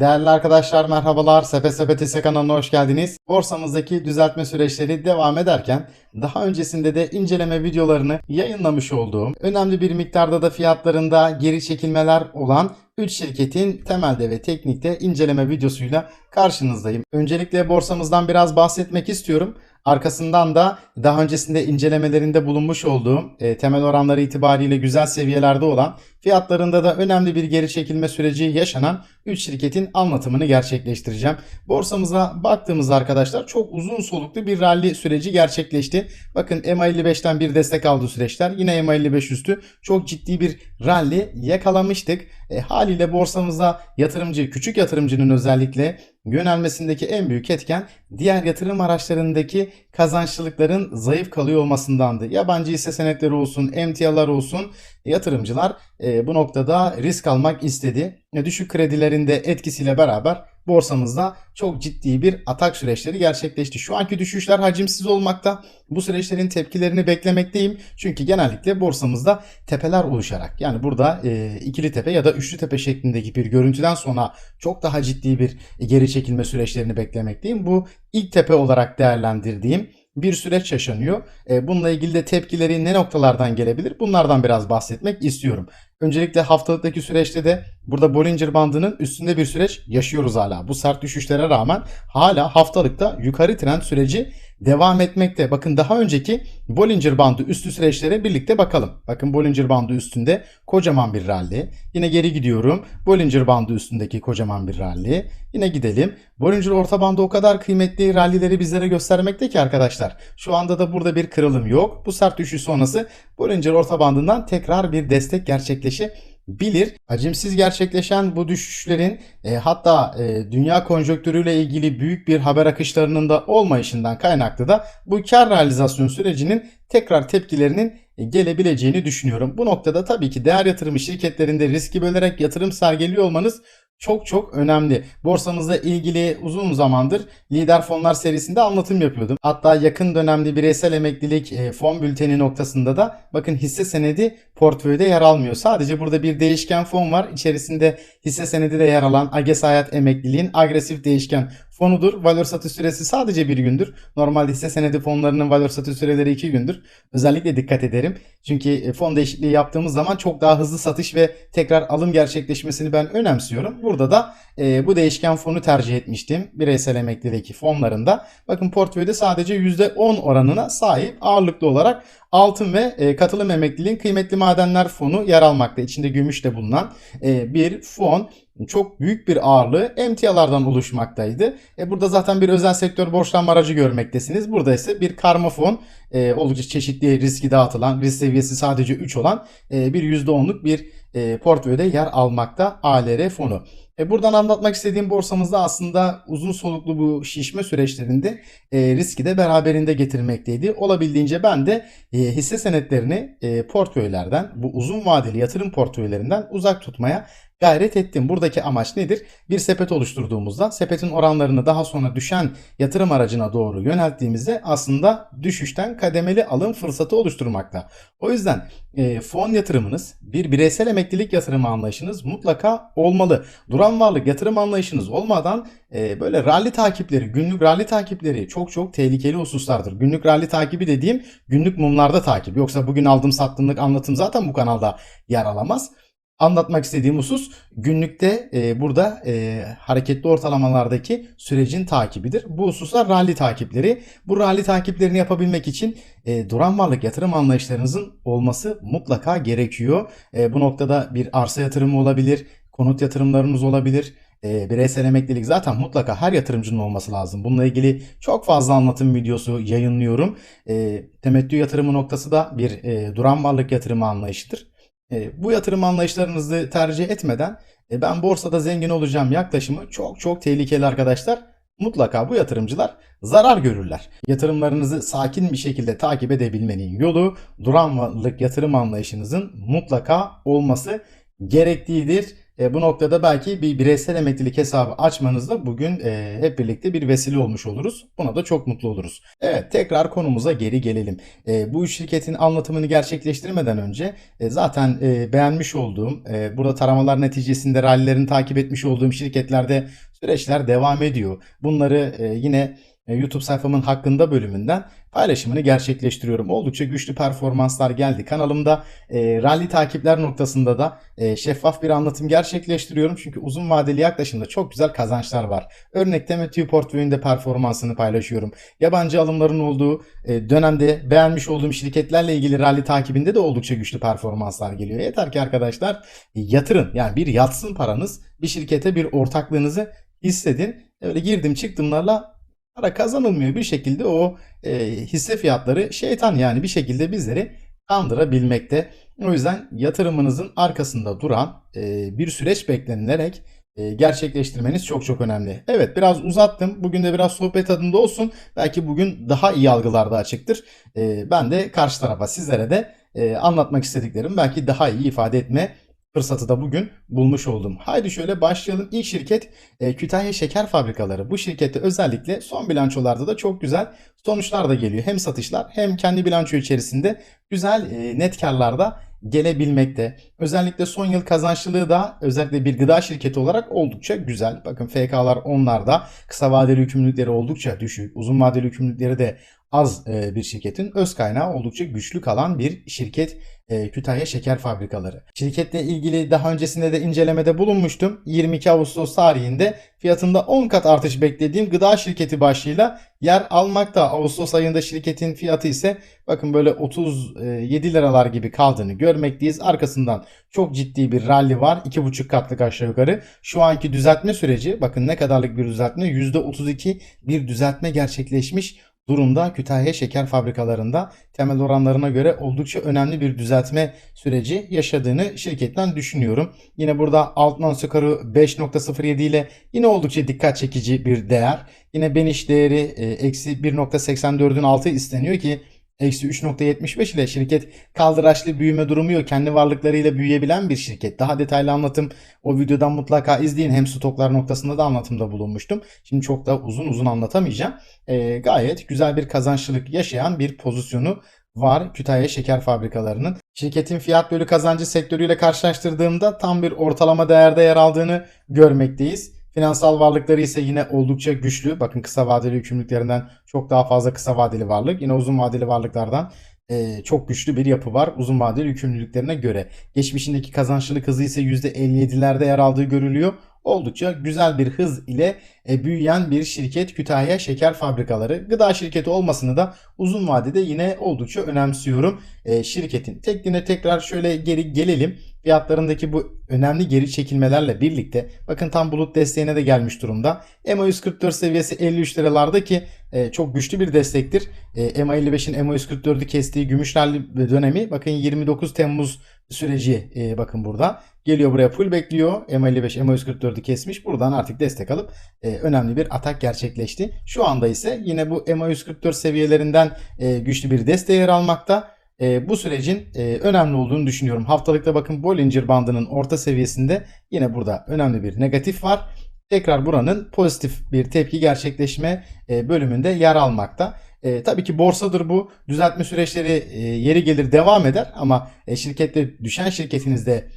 Değerli arkadaşlar merhabalar. Sepe Sepetisi kanalına hoş geldiniz. Borsamızdaki düzeltme süreçleri devam ederken daha öncesinde de inceleme videolarını yayınlamış olduğum önemli bir miktarda da fiyatlarında geri çekilmeler olan 3 şirketin temelde ve teknikte inceleme videosuyla karşınızdayım. Öncelikle borsamızdan biraz bahsetmek istiyorum. Arkasından da daha öncesinde incelemelerinde bulunmuş olduğum e, temel oranları itibariyle güzel seviyelerde olan fiyatlarında da önemli bir geri çekilme süreci yaşanan 3 şirketin anlatımını gerçekleştireceğim. Borsamıza baktığımızda arkadaşlar çok uzun soluklu bir rally süreci gerçekleşti. Bakın MA55'ten bir destek aldı süreçler. Yine MA55 üstü çok ciddi bir rally yakalamıştık. E, haliyle borsamıza yatırımcı, küçük yatırımcının özellikle yönelmesindeki en büyük etken diğer yatırım araçlarındaki kazançlılıkların zayıf kalıyor olmasındandı. Yabancı hisse senetleri olsun, emtialar olsun yatırımcılar e, bu noktada risk almak istedi. E, düşük kredilerin de etkisiyle beraber borsamızda çok ciddi bir atak süreçleri gerçekleşti. Şu anki düşüşler hacimsiz olmakta. Bu süreçlerin tepkilerini beklemekteyim. Çünkü genellikle borsamızda tepeler oluşarak yani burada e, ikili tepe ya da üçlü tepe şeklindeki bir görüntüden sonra çok daha ciddi bir geri çekilme süreçlerini beklemekteyim. Bu ilk tepe olarak değerlendirdiğim bir süreç yaşanıyor. E, bununla ilgili de tepkileri ne noktalardan gelebilir? Bunlardan biraz bahsetmek istiyorum. Öncelikle haftalıktaki süreçte de burada Bollinger bandının üstünde bir süreç yaşıyoruz hala. Bu sert düşüşlere rağmen hala haftalıkta yukarı trend süreci devam etmekte. Bakın daha önceki Bollinger bandı üstü süreçlere birlikte bakalım. Bakın Bollinger bandı üstünde kocaman bir rally. Yine geri gidiyorum. Bollinger bandı üstündeki kocaman bir rally. Yine gidelim. Bollinger orta bandı o kadar kıymetli rallileri bizlere göstermekte ki arkadaşlar. Şu anda da burada bir kırılım yok. Bu sert düşüş sonrası Bollinger orta bandından tekrar bir destek gerçekleşebilir. Hacimsiz gerçekleşen bu düşüşlerin e, hatta e, dünya konjonktürüyle ilgili büyük bir haber akışlarının da olmayışından kaynaklı da bu kar realizasyon sürecinin tekrar tepkilerinin e, gelebileceğini düşünüyorum. Bu noktada tabii ki değer yatırımı şirketlerinde riski bölerek yatırım sergiliyor olmanız çok çok önemli. Borsamızla ilgili uzun zamandır lider fonlar serisinde anlatım yapıyordum. Hatta yakın dönemde bireysel emeklilik e, fon bülteni noktasında da bakın hisse senedi portföyde yer almıyor. Sadece burada bir değişken fon var. İçerisinde hisse senedi de yer alan Ages Hayat Emekliliğin agresif değişken fonudur. Valör satış süresi sadece bir gündür. Normalde hisse senedi fonlarının valör satış süreleri iki gündür. Özellikle dikkat ederim. Çünkü e, fon değişikliği yaptığımız zaman çok daha hızlı satış ve tekrar alım gerçekleşmesini ben önemsiyorum. Burada da e, bu değişken fonu tercih etmiştim. Bireysel emeklideki fonlarında. Bakın portföyde sadece %10 oranına sahip ağırlıklı olarak altın ve e, katılım emekliliğin kıymetli madenler fonu yer almakta. İçinde gümüş de bulunan e, bir fon çok büyük bir ağırlığı emtialardan oluşmaktaydı. E burada zaten bir özel sektör borçlanma aracı görmektesiniz. Burada ise bir karma fon e, oldukça çeşitli riski dağıtılan, risk seviyesi sadece 3 olan e, bir %10'luk bir e, portföyde yer almakta ALR fonu. E, buradan anlatmak istediğim borsamızda aslında uzun soluklu bu şişme süreçlerinde e, riski de beraberinde getirmekteydi. Olabildiğince ben de e, hisse senetlerini e, portföylerden, bu uzun vadeli yatırım portföylerinden uzak tutmaya gayret ettim. Buradaki amaç nedir? Bir sepet oluşturduğumuzda sepetin oranlarını daha sonra düşen yatırım aracına doğru yönelttiğimizde aslında düşüşten kademeli alım fırsatı oluşturmakta. O yüzden e, fon yatırımınız, bir bireysel emeklilik yatırımı anlayışınız mutlaka olmalı. Duran varlık yatırım anlayışınız olmadan e, böyle rally takipleri, günlük rally takipleri çok çok tehlikeli hususlardır. Günlük rally takibi dediğim günlük mumlarda takip. Yoksa bugün aldım sattımlık anlatım zaten bu kanalda yer alamaz anlatmak istediğim husus günlükte e, burada e, hareketli ortalamalardaki sürecin takibidir. Bu hususlar rally takipleri. Bu rally takiplerini yapabilmek için e, duran varlık yatırım anlayışlarınızın olması mutlaka gerekiyor. E, bu noktada bir arsa yatırımı olabilir, konut yatırımlarınız olabilir. E, bireysel emeklilik zaten mutlaka her yatırımcının olması lazım. Bununla ilgili çok fazla anlatım videosu yayınlıyorum. E, temettü yatırımı noktası da bir e, duran varlık yatırımı anlayışıdır. E, bu yatırım anlayışlarınızı tercih etmeden e, ben borsada zengin olacağım yaklaşımı çok çok tehlikeli arkadaşlar. Mutlaka bu yatırımcılar zarar görürler. Yatırımlarınızı sakin bir şekilde takip edebilmenin yolu duran varlık yatırım anlayışınızın mutlaka olması gerektiğidir. E, bu noktada belki bir bireysel emeklilik hesabı açmanızda bugün e, hep birlikte bir vesile olmuş oluruz. Buna da çok mutlu oluruz. Evet tekrar konumuza geri gelelim. E, bu şirketin anlatımını gerçekleştirmeden önce e, zaten e, beğenmiş olduğum, e, burada taramalar neticesinde rallilerini takip etmiş olduğum şirketlerde süreçler devam ediyor. Bunları e, yine e, YouTube sayfamın hakkında bölümünden paylaşımını gerçekleştiriyorum. Oldukça güçlü performanslar geldi kanalımda. E, rally takipler noktasında da e, şeffaf bir anlatım gerçekleştiriyorum. Çünkü uzun vadeli yaklaşımda çok güzel kazançlar var. Örnek temettü portföyünde performansını paylaşıyorum. Yabancı alımların olduğu e, dönemde beğenmiş olduğum şirketlerle ilgili rally takibinde de oldukça güçlü performanslar geliyor. Yeter ki arkadaşlar e, yatırın. Yani bir yatsın paranız. Bir şirkete bir ortaklığınızı hissedin. Öyle girdim çıktımlarla para kazanılmıyor bir şekilde o e, hisse fiyatları şeytan yani bir şekilde bizleri kandırabilmekte. O yüzden yatırımınızın arkasında duran e, bir süreç beklenilerek e, gerçekleştirmeniz çok çok önemli. Evet biraz uzattım. Bugün de biraz sohbet tadında olsun. Belki bugün daha iyi algılarda açıktır. E, ben de karşı tarafa sizlere de e, anlatmak istediklerim belki daha iyi ifade etme fırsatı da bugün bulmuş oldum. Haydi şöyle başlayalım. İlk şirket e, Kütahya Şeker Fabrikaları. Bu şirkette özellikle son bilançolarda da çok güzel sonuçlar da geliyor. Hem satışlar hem kendi bilanço içerisinde güzel e, net karlar da gelebilmekte. Özellikle son yıl kazançlılığı da özellikle bir gıda şirketi olarak oldukça güzel. Bakın FK'lar onlarda. Kısa vadeli yükümlülükleri oldukça düşük. Uzun vadeli yükümlülükleri de az e, bir şirketin öz kaynağı oldukça güçlü kalan bir şirket e, Kütahya Şeker Fabrikaları. Şirketle ilgili daha öncesinde de incelemede bulunmuştum. 22 Ağustos tarihinde fiyatında 10 kat artış beklediğim gıda şirketi başlığıyla yer almakta. Ağustos ayında şirketin fiyatı ise bakın böyle 37 liralar gibi kaldığını görmekteyiz. Arkasından çok ciddi bir rally var. 2,5 katlık aşağı yukarı. Şu anki düzeltme süreci bakın ne kadarlık bir düzeltme? %32 bir düzeltme gerçekleşmiş durumda Kütahya şeker fabrikalarında temel oranlarına göre oldukça önemli bir düzeltme süreci yaşadığını şirketten düşünüyorum. Yine burada altından yukarı 5.07 ile yine oldukça dikkat çekici bir değer. Yine beniş değeri e, eksi 1.84'ün altı isteniyor ki Eksi 3.75 ile şirket kaldıraçlı büyüme durumu yok. Kendi varlıklarıyla büyüyebilen bir şirket. Daha detaylı anlatım o videodan mutlaka izleyin. Hem stoklar noktasında da anlatımda bulunmuştum. Şimdi çok da uzun uzun anlatamayacağım. Ee, gayet güzel bir kazançlılık yaşayan bir pozisyonu var Kütahya Şeker Fabrikalarının. Şirketin fiyat bölü kazancı sektörüyle karşılaştırdığımda tam bir ortalama değerde yer aldığını görmekteyiz. Finansal varlıkları ise yine oldukça güçlü. Bakın kısa vadeli yükümlülüklerinden çok daha fazla kısa vadeli varlık. Yine uzun vadeli varlıklardan e, çok güçlü bir yapı var uzun vadeli yükümlülüklerine göre. Geçmişindeki kazançlılık hızı ise %57'lerde yer aldığı görülüyor. Oldukça güzel bir hız ile e, büyüyen bir şirket Kütahya Şeker Fabrikaları. Gıda şirketi olmasını da uzun vadede yine oldukça önemsiyorum e, şirketin. Tekniğine tekrar şöyle geri gelelim. Fiyatlarındaki bu önemli geri çekilmelerle birlikte bakın tam bulut desteğine de gelmiş durumda. EMA 144 seviyesi 53 liralarda ki e, çok güçlü bir destektir. E, EMA 55'in EMA 144'ü kestiği gümüş rally dönemi bakın 29 Temmuz süreci e, bakın burada. Geliyor buraya full bekliyor. EMA 55 EMA 144'ü kesmiş. Buradan artık destek alıp e, önemli bir atak gerçekleşti. Şu anda ise yine bu EMA 144 seviyelerinden e, güçlü bir desteği yer almakta e, bu sürecin e, önemli olduğunu düşünüyorum. Haftalıkta bakın Bollinger bandının orta seviyesinde yine burada önemli bir negatif var. Tekrar buranın pozitif bir tepki gerçekleşme e, bölümünde yer almakta. E, tabii ki borsadır bu. Düzeltme süreçleri e, yeri gelir devam eder ama e, şirkette düşen şirketinizde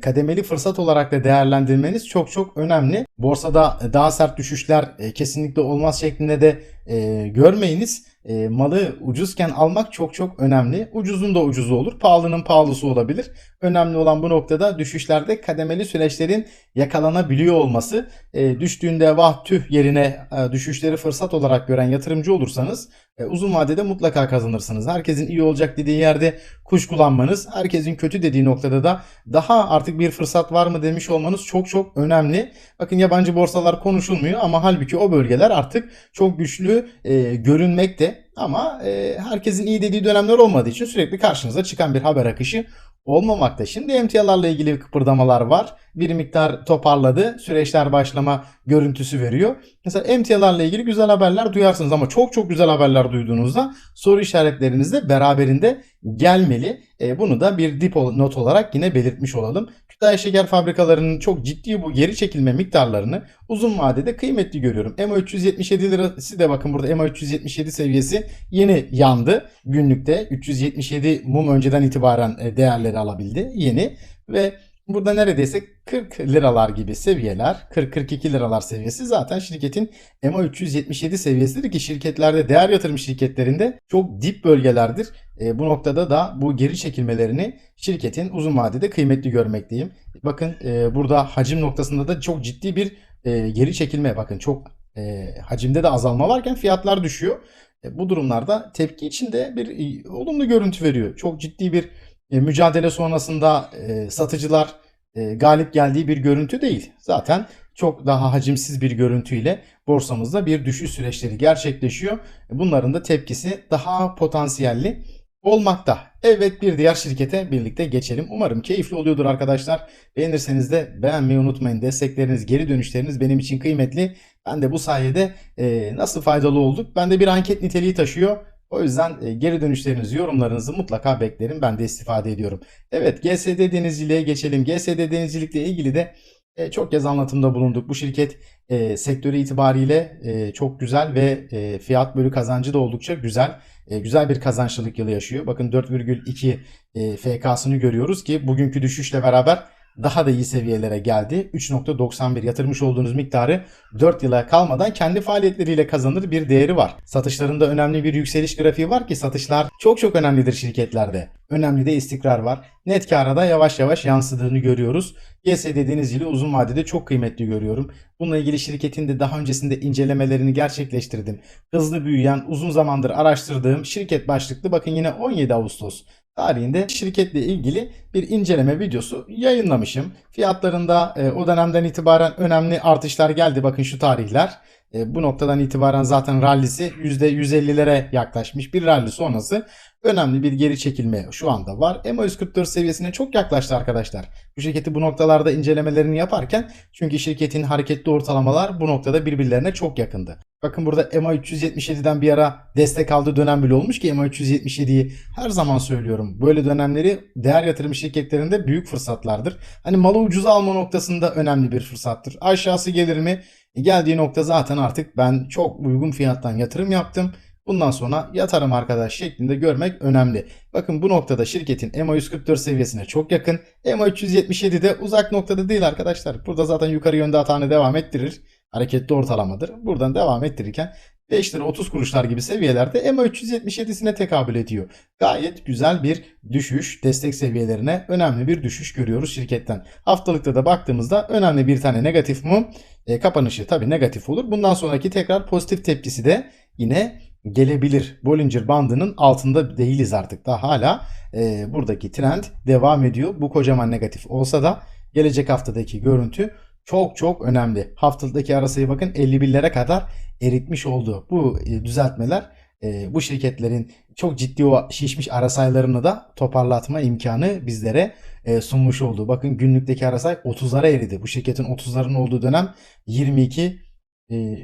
kademeli fırsat olarak da değerlendirmeniz çok çok önemli. Borsada daha sert düşüşler e, kesinlikle olmaz şeklinde de e, görmeyiniz. E, malı ucuzken almak çok çok önemli. Ucuzun da ucuzu olur, pahalının pahalısı olabilir. Önemli olan bu noktada düşüşlerde kademeli süreçlerin yakalanabiliyor olması. E, düştüğünde vah tüh yerine e, düşüşleri fırsat olarak gören yatırımcı olursanız e, uzun vadede mutlaka kazanırsınız. Herkesin iyi olacak dediği yerde kuş kullanmanız, herkesin kötü dediği noktada da daha artık bir fırsat var mı demiş olmanız çok çok önemli. Bakın yabancı borsalar konuşulmuyor ama halbuki o bölgeler artık çok güçlü e, görünmekte. Ama e, herkesin iyi dediği dönemler olmadığı için sürekli karşınıza çıkan bir haber akışı olmamakta. Şimdi emtialarla ilgili kıpırdamalar var. Bir miktar toparladı. Süreçler başlama görüntüsü veriyor. Mesela emtialarla ilgili güzel haberler duyarsınız ama çok çok güzel haberler duyduğunuzda soru işaretleriniz de beraberinde gelmeli. E, bunu da bir dip not olarak yine belirtmiş olalım. Gıda şeker fabrikalarının çok ciddi bu geri çekilme miktarlarını uzun vadede kıymetli görüyorum. EMA 377 lirası da bakın burada EMA 377 seviyesi yeni yandı. Günlükte 377 mum önceden itibaren e, değerleri alabildi yeni ve Burada neredeyse 40 liralar gibi seviyeler, 40-42 liralar seviyesi zaten şirketin EMA 377 seviyesidir ki şirketlerde değer yatırım şirketlerinde çok dip bölgelerdir. E, bu noktada da bu geri çekilmelerini şirketin uzun vadede kıymetli görmekteyim. Bakın e, burada hacim noktasında da çok ciddi bir e, geri çekilme bakın çok e, hacimde de azalma varken fiyatlar düşüyor. E, bu durumlarda tepki için de bir e, olumlu görüntü veriyor. Çok ciddi bir e, mücadele sonrasında e, satıcılar e, galip geldiği bir görüntü değil. Zaten çok daha hacimsiz bir görüntüyle borsamızda bir düşüş süreçleri gerçekleşiyor. Bunların da tepkisi daha potansiyelli olmakta. Evet bir diğer şirkete birlikte geçelim. Umarım keyifli oluyordur arkadaşlar. Beğenirseniz de beğenmeyi unutmayın. Destekleriniz, geri dönüşleriniz benim için kıymetli. Ben de bu sayede e, nasıl faydalı olduk? Ben de bir anket niteliği taşıyor. O yüzden e, geri dönüşlerinizi, yorumlarınızı mutlaka beklerim. Ben de istifade ediyorum. Evet GSD Denizciliğe geçelim. GSD Denizcilikle ilgili de e, çok kez anlatımda bulunduk. Bu şirket e, sektörü itibariyle e, çok güzel ve e, fiyat bölü kazancı da oldukça güzel. E, güzel bir kazançlılık yılı yaşıyor. Bakın 4,2 e, FK'sını görüyoruz ki bugünkü düşüşle beraber daha da iyi seviyelere geldi. 3.91 yatırmış olduğunuz miktarı 4 yıla kalmadan kendi faaliyetleriyle kazanır bir değeri var. Satışlarında önemli bir yükseliş grafiği var ki satışlar çok çok önemlidir şirketlerde. Önemli de istikrar var. Net kâra da yavaş yavaş yansıdığını görüyoruz. GSD Denizcili uzun vadede çok kıymetli görüyorum. Bununla ilgili şirketin de daha öncesinde incelemelerini gerçekleştirdim. Hızlı büyüyen, uzun zamandır araştırdığım şirket başlıklı bakın yine 17 Ağustos tarihinde şirketle ilgili bir inceleme videosu yayınlamışım. Fiyatlarında e, o dönemden itibaren önemli artışlar geldi. Bakın şu tarihler. E, bu noktadan itibaren zaten rallisi %150'lere yaklaşmış. Bir rally sonrası önemli bir geri çekilme şu anda var. EMA 144 seviyesine çok yaklaştı arkadaşlar. Bu şirketi bu noktalarda incelemelerini yaparken çünkü şirketin hareketli ortalamalar bu noktada birbirlerine çok yakındı. Bakın burada EMA 377'den bir ara destek aldığı dönem bile olmuş ki EMA 377'yi her zaman söylüyorum. Böyle dönemleri değer yatırım şirketlerinde büyük fırsatlardır. Hani malı ucuza alma noktasında önemli bir fırsattır. Aşağısı gelir mi? E, geldiği nokta zaten artık ben çok uygun fiyattan yatırım yaptım. Bundan sonra yatarım arkadaş şeklinde görmek önemli. Bakın bu noktada şirketin EMA 144 seviyesine çok yakın. EMA 377 de uzak noktada değil arkadaşlar. Burada zaten yukarı yönde atağını devam ettirir. Hareketli ortalamadır. Buradan devam ettirirken 5 lira 30 kuruşlar gibi seviyelerde EMA 377'sine tekabül ediyor. Gayet güzel bir düşüş, destek seviyelerine önemli bir düşüş görüyoruz şirketten. Haftalıkta da baktığımızda önemli bir tane negatif mum. E, kapanışı tabii negatif olur. Bundan sonraki tekrar pozitif tepkisi de yine gelebilir. Bollinger bandının altında değiliz artık da hala e, buradaki trend devam ediyor. Bu kocaman negatif olsa da gelecek haftadaki görüntü çok çok önemli. Haftalıktaki arasayı bakın 51'lere kadar eritmiş oldu. Bu e, düzeltmeler e, bu şirketlerin çok ciddi o şişmiş ara sayılarını da toparlatma imkanı bizlere e, sunmuş oldu. Bakın günlükteki ara say 30'lara eridi. Bu şirketin 30'ların olduğu dönem 22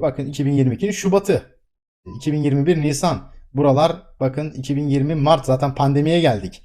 bakın 2022'nin Şubat'ı 2021 Nisan buralar bakın 2020 Mart zaten pandemiye geldik.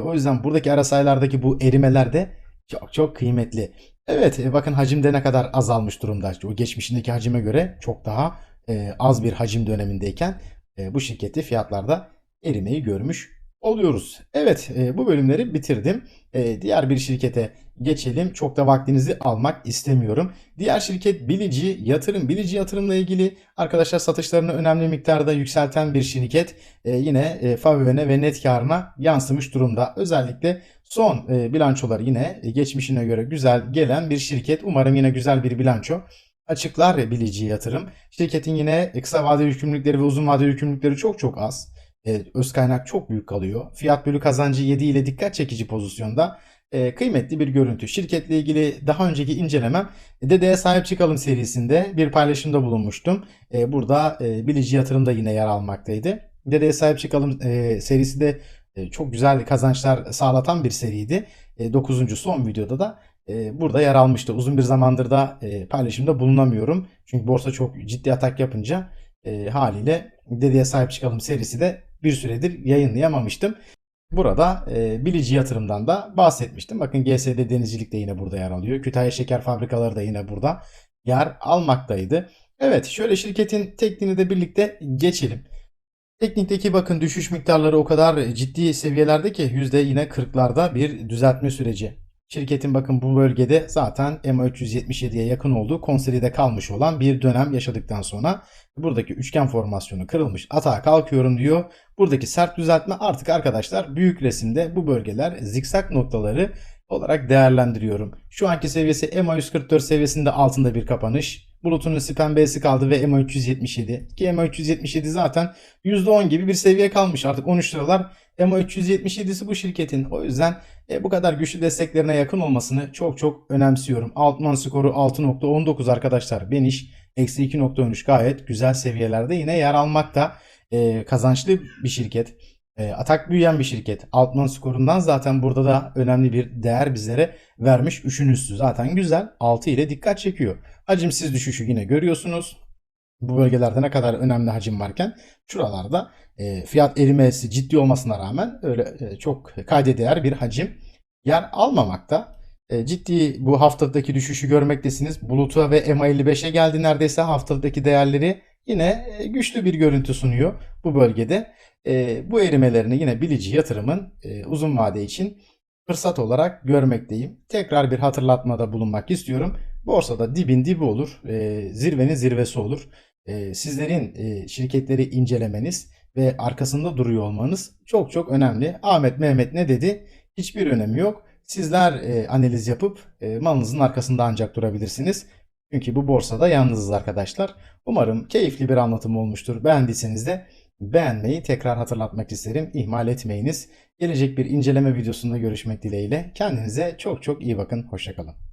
o yüzden buradaki ara sayılardaki bu erimeler de çok çok kıymetli. Evet e, bakın hacimde ne kadar azalmış durumda. O geçmişindeki hacime göre çok daha e, az bir hacim dönemindeyken e, bu şirketi fiyatlarda erimeyi görmüş oluyoruz. Evet e, bu bölümleri bitirdim. E, diğer bir şirkete geçelim. Çok da vaktinizi almak istemiyorum. Diğer şirket Bilici Yatırım. Bilici Yatırımla ilgili arkadaşlar satışlarını önemli miktarda yükselten bir şirket. E, yine e, FAVÖ'ne ve net karına yansımış durumda. Özellikle son e, bilançoları yine e, geçmişine göre güzel gelen bir şirket. Umarım yine güzel bir bilanço açıklar Bilici Yatırım. Şirketin yine kısa vadeli yükümlülükleri ve uzun vadeli yükümlülükleri çok çok az. E, öz kaynak çok büyük kalıyor. Fiyat bölü kazancı 7 ile dikkat çekici pozisyonda. E, kıymetli bir görüntü. Şirketle ilgili daha önceki incelemem Dedeye Sahip Çıkalım serisinde bir paylaşımda bulunmuştum. E, burada e, Bilici Yatırım da yine yer almaktaydı. Dedeye Sahip Çıkalım e, serisi de e, çok güzel kazançlar sağlatan bir seriydi. E, 9. son videoda da e, burada yer almıştı. Uzun bir zamandır da e, paylaşımda bulunamıyorum. Çünkü borsa çok ciddi atak yapınca e, haliyle Dedeye Sahip Çıkalım serisi de bir süredir yayınlayamamıştım. Burada e, bilici yatırımdan da bahsetmiştim. Bakın GSD Denizcilik de yine burada yer alıyor. Kütahya Şeker Fabrikaları da yine burada yer almaktaydı. Evet şöyle şirketin tekniğini de birlikte geçelim. Teknikteki bakın düşüş miktarları o kadar ciddi seviyelerde ki yüzde yine 40'larda bir düzeltme süreci. Şirketin bakın bu bölgede zaten MA 377'ye yakın olduğu konsolide kalmış olan bir dönem yaşadıktan sonra buradaki üçgen formasyonu kırılmış atağa kalkıyorum diyor. Buradaki sert düzeltme artık arkadaşlar büyük resimde bu bölgeler zikzak noktaları olarak değerlendiriyorum. Şu anki seviyesi MA 144 seviyesinde altında bir kapanış. Bulutun ısı pembesi kaldı ve MA 377. Ki MA 377 zaten %10 gibi bir seviye kalmış. Artık 13 liralar MA 377'si bu şirketin. O yüzden e, bu kadar güçlü desteklerine yakın olmasını çok çok önemsiyorum. Altman skoru 6.19 arkadaşlar. Beniş eksi 2.13 gayet güzel seviyelerde yine yer almakta. E, kazançlı bir şirket. E, atak büyüyen bir şirket. Altman skorundan zaten burada da önemli bir değer bizlere vermiş. Üçün üstü zaten güzel. 6 ile dikkat çekiyor. Hacimsiz düşüşü yine görüyorsunuz. Bu bölgelerde ne kadar önemli hacim varken şuralarda e, fiyat erimesi ciddi olmasına rağmen öyle e, çok kayda değer bir hacim yer almamakta. E, ciddi bu haftadaki düşüşü görmektesiniz. Buluta ve MA55'e geldi neredeyse haftadaki değerleri yine e, güçlü bir görüntü sunuyor bu bölgede. E, bu erimelerini yine bilici yatırımın e, uzun vade için fırsat olarak görmekteyim. Tekrar bir hatırlatmada bulunmak istiyorum. Borsada dibin dibi olur, e, zirvenin zirvesi olur. E, sizlerin e, şirketleri incelemeniz ve arkasında duruyor olmanız çok çok önemli. Ahmet Mehmet ne dedi? Hiçbir önemi yok. Sizler e, analiz yapıp e, malınızın arkasında ancak durabilirsiniz. Çünkü bu borsada yalnızız arkadaşlar. Umarım keyifli bir anlatım olmuştur. Beğendiyseniz de beğenmeyi tekrar hatırlatmak isterim. İhmal etmeyiniz. Gelecek bir inceleme videosunda görüşmek dileğiyle. Kendinize çok çok iyi bakın. Hoşçakalın.